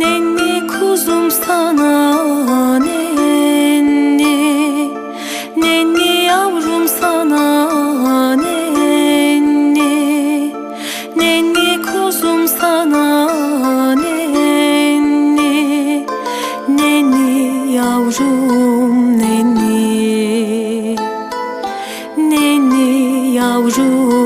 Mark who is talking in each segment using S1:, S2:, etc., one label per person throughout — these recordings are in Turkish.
S1: Nenni kuzum sana nenni. Nenni yavrum sana nenni. Nenni kuzum sana nenni. Nenni yavrum nenni. Nenni yavrum.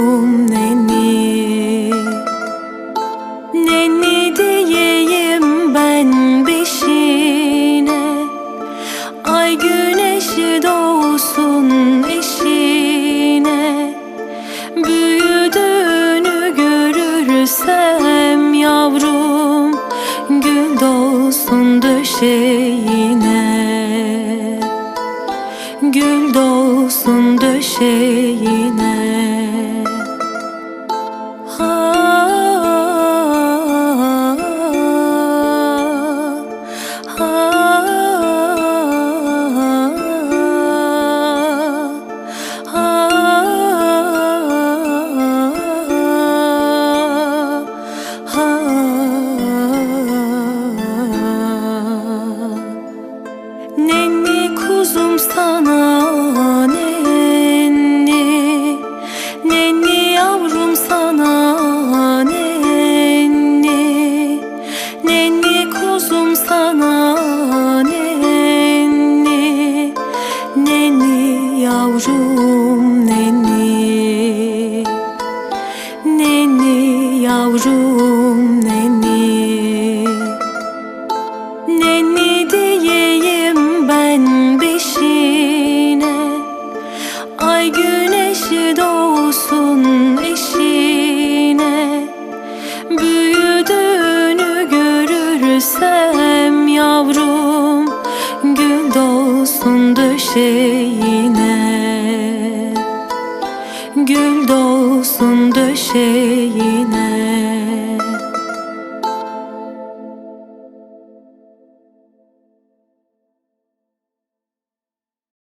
S1: Görürsem yavrum Gül dolsun döşeğine. Gül dolsun döşeğine yavrum nenni Nenni yavrum Nenni diyeyim ben beşine? Ay güneşi doğsun eşine. Büyüdüğünü görürsem yavrum Gül dolsun döşeğine Gül dolsun döşeğine